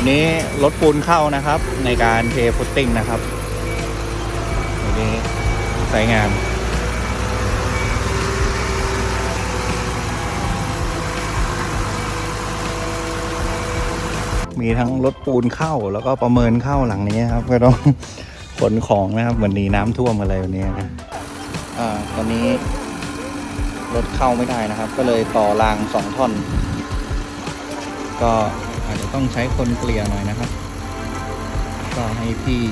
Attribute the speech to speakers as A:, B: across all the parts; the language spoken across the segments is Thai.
A: วันนี้รถปูนเข้านะครับ ในการเทฟุตติ้งนะครับวันนี้ใช้งานมีทั้งรถปูนเข้าแล้วก็ประเมินเข้าหลังนี้ครับ ก็ต้องขนของนะครับ เหมือนหนีน้ำท่วมอะไรวันนี้นะอ่าตอนนี้รถเข้าไม่ได้นะครับ ก็เลยต่อรางสองท่อน ก็ จะต้องใช้คนเกลี่ยหน่อยนะครับ ก็ให้พี่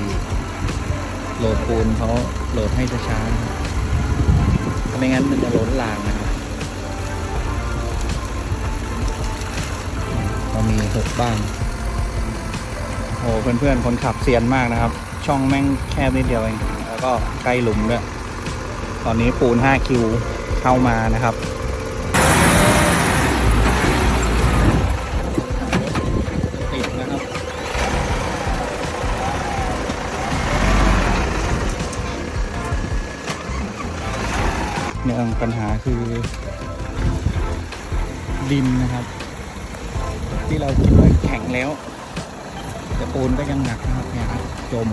A: โหลดปูนเขาโหลดให้ช้าๆถ้าไม่งั้นมันจะล้นรางนะครับก็มีหกบ้างโอ้เพื่อนๆคนขับเซียนมากนะครับ ช่องแม่งแคบนิดเดียวเอง แล้วก็ใกล้หลุมด้วย ตอนนี้ปูน 5 คิวเข้ามานะครับ เนื่องปัญหาคือดินนะครับ ที่เราคิดว่าแข็งแล้ว แต่ปูนก็ยังหนักนะครับเนี่ยครับจม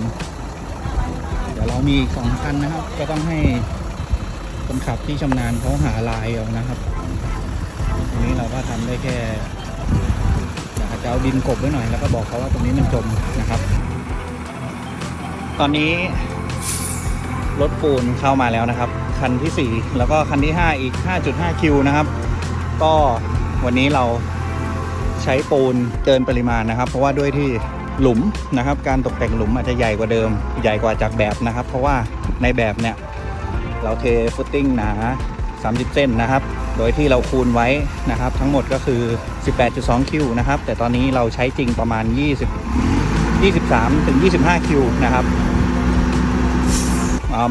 A: เดี๋ยวเรามีสองคันนะครับ ก็ต้องให้คนขับที่ชำนาญเขาหาลายเอานะครับทีนี้เราก็ทำได้แค่อากจะเอาดินกบไว้หน่อยแล้วก็บอกเขาว่าตรงนี้มันจมนะครับ ตอนนี้ รถปูนเข้ามาแล้วนะครับ คันที่ 4 แล้วก็คันที่ 5 อีก 5.5 คิวนะครับ ก็วันนี้เราใช้ปูนเกินปริมาณนะครับ เพราะว่าด้วยที่หลุมนะครับ การตกแต่งหลุมอาจจะใหญ่กว่าเดิม ใหญ่กว่าจากแบบนะครับ เพราะว่าในแบบเนี่ยเราเทฟุตติ้งหนา 30 เส้นนะครับ โดยที่เราคูณไว้นะครับ ทั้งหมดก็คือ 18.2 คิวนะครับ แต่ตอนนี้เราใช้จริงประมาณ 20 23ถึง25 คิวนะครับ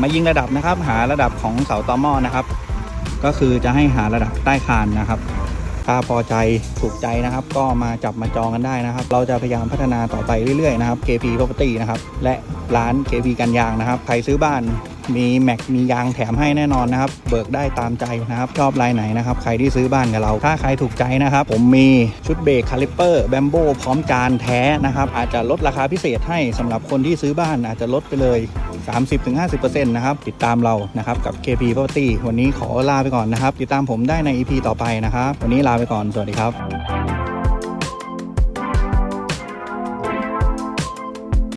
A: มายิงระดับนะครับ หาระดับของเสาตอหม้อนะครับ ก็คือจะให้หาระดับใต้คานนะครับ ถ้าพอใจถูกใจนะครับ ก็มาจับมาจองกันได้นะครับ เราจะพยายามพัฒนาต่อไปเรื่อยๆนะครับ KP Property นะครับและร้าน KP กันยางนะครับใครซื้อบ้าน มีแม็กมียางแถมให้แน่นอนนะครับ เบิกได้ตามใจนะครับ ชอบลายไหนนะครับ ใครที่ซื้อบ้านกับเรา ถ้าใครถูกใจนะครับ ผมมีชุดเบรกคาลิปเปอร์แบมโบพร้อมจานแท้นะครับ อาจจะลดราคาพิเศษให้สำหรับคนที่ซื้อบ้านอาจจะลดไปเลย 30-50%นะครับ ติดตามเรานะครับกับ KP Property วันนี้ขอลาไปก่อนนะครับ ติดตามผมได้ใน EP ต่อไปนะครับ วันนี้ลาไปก่อน สวัสดีครับ